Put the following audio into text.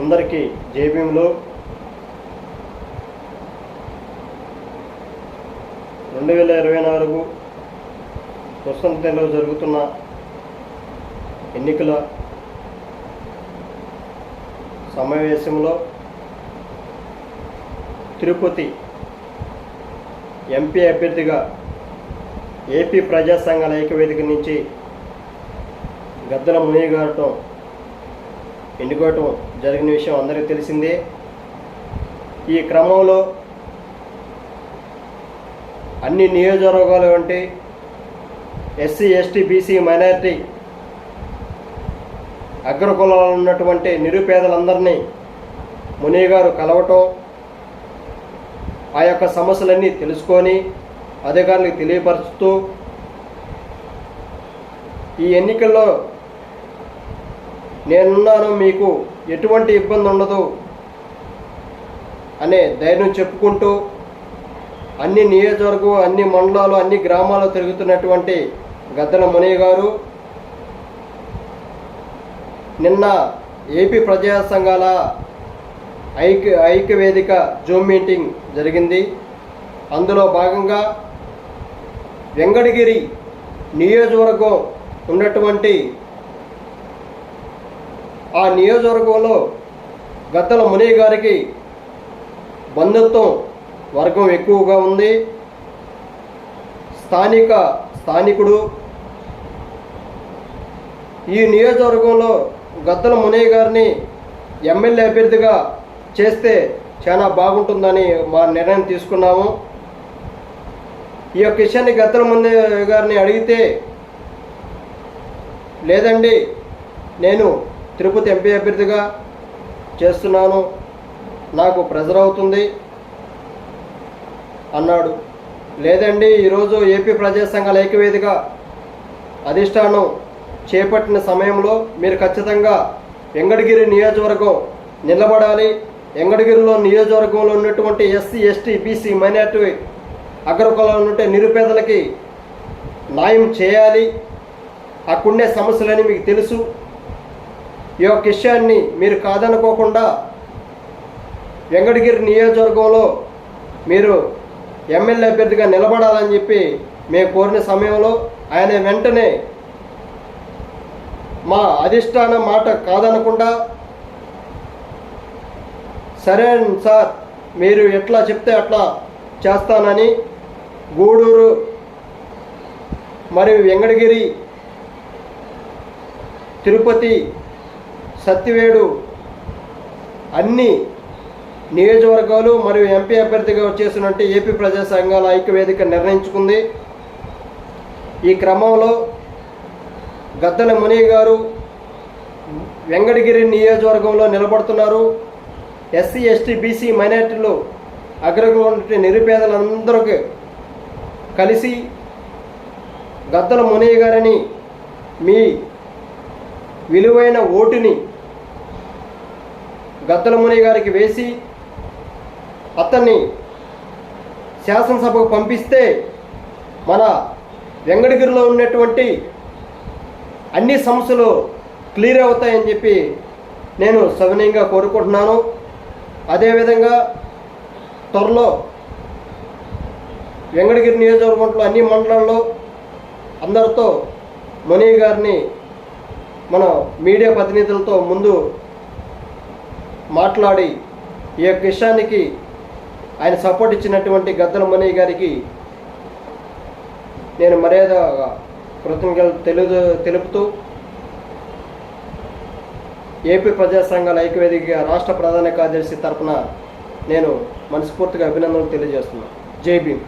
అందరికీ జేబీఎంలో రెండు వేల ఇరవై నాలుగు వసంతంలో జరుగుతున్న ఎన్నికల సమావేశంలో తిరుపతి ఎంపీ అభ్యర్థిగా ఏపీ ప్రజా సంఘాల ఐక్యవేదిక నుంచి గద్దల మునిగారటం ఎన్నుకోవటం జరిగిన విషయం అందరికీ తెలిసిందే. ఈ క్రమంలో అన్ని నియోజకవర్గాలు వంటి ఎస్సీ ఎస్టీ బీసీ మైనారిటీ అగ్రకులాలు ఉన్నటువంటి నిరుపేదలందరినీ ముని గారు కలవటం ఆ యొక్క సమస్యలన్నీ తెలుసుకొని అధికారులకు తెలియపరుస్తూ ఈ ఎన్నికల్లో నేనున్నాను మీకు ఎటువంటి ఇబ్బంది ఉండదు అనే ధైర్యం చెప్పుకుంటూ అన్ని నియోజకవర్గం అన్ని మండలాలు అన్ని గ్రామాలు తిరుగుతున్నటువంటి గద్దల మునయ్య గారు నిన్న ఏపీ ప్రజా సంఘాల ఐక్య ఐక్యవేదిక జూమ్ మీటింగ్ జరిగింది. అందులో భాగంగా వెంకటగిరి నియోజకవర్గం ఉన్నటువంటి ఆ నియోజకవర్గంలో గద్దల మునయ్య గారికి బంధుత్వం వర్గం ఎక్కువగా ఉంది. స్థానిక స్థానికుడు. ఈ నియోజకవర్గంలో గద్దల మునయ్య గారిని ఎమ్మెల్యే అభ్యర్థిగా చేస్తే చాలా బాగుంటుందని మా నిర్ణయం తీసుకున్నాము. ఈ యొక్క విషయాన్ని గద్దల మునయ్య గారిని అడిగితే లేదండి నేను తిరుపతి ఎంపీ అభ్యర్థిగా చేస్తున్నాను. నాకు ప్రెజర్ అవుతుంది. అన్నాడు. లేదండి ఈరోజు ఏపీ ప్రజా సంఘాల అధిష్టానం చేపట్టిన సమయంలో మీరు ఖచ్చితంగా వెంకటగిరి నియోజకవర్గం నిలబడాలి. వెంకటగిరిలో నియోజకవర్గంలో ఉన్నటువంటి ఎస్సీ ఎస్టీ బీసీ మైనార్టీ అగ్రకులంలో ఉంటే నిరుపేదలకి న్యాయం చేయాలి. అక్కడుండే సమస్యలని మీకు తెలుసు. ఈ యొక్క విషయాన్ని మీరు కాదనుకోకుండా వెంకటగిరి నియోజకవర్గంలో మీరు ఎమ్మెల్యే అభ్యర్థిగా నిలబడాలని చెప్పి మేము కోరిన సమయంలో ఆయన వెంటనే మా అధిష్టాన మాట కాదనకుండా సరే సార్ మీరు ఎట్లా చెప్తే అట్లా చేస్తానని గూడూరు మరియు వెంకటగిరి తిరుపతి సత్యవేడు అన్ని నియోజకవర్గాలు మరియు ఎంపీ అభ్యర్థిగా వచ్చేసినట్టు ఏపీ ప్రజా సంఘాల ఐక్యవేదిక నిర్ణయించుకుంది. ఈ క్రమంలో గద్దల ముని గారు వెంకటగిరి నియోజకవర్గంలో నిలబడుతున్నారు. ఎస్సీ ఎస్టీ బీసీ మైనార్టీలు అగ్రకుల నిరుపేదలందరికీ కలిసి గద్దల మునయ్య గారిని మీ విలువైన ఓటుని గద్దల మునయ్య గారికి వేసి అతన్ని శాసనసభకు పంపిస్తే మన వెంకటగిరిలో ఉన్నటువంటి అన్ని సమస్యలు క్లియర్ అవుతాయని చెప్పి నేను సవినయంగా కోరుకుంటున్నాను. అదేవిధంగా త్వరలో వెంకటగిరి నియోజకవర్గంలో అన్ని మండలాల్లో అందరితో ముని గారిని మన మీడియా ప్రతినిధులతో ముందు మాట్లాడి ఈ యొక్క విషయానికి ఆయన సపోర్ట్ ఇచ్చినటువంటి గద్దల ముని గారికి నేను మర్యాద కృతజ్ఞతలు తెలు తెలుపుతూ ఏపీ ప్రజా సంఘాల ఐక్యవేదిక రాష్ట్ర ప్రధాన కార్యదర్శి తరపున నేను మనస్ఫూర్తిగా అభినందనలు తెలియజేస్తున్నాను. జై భీమ్.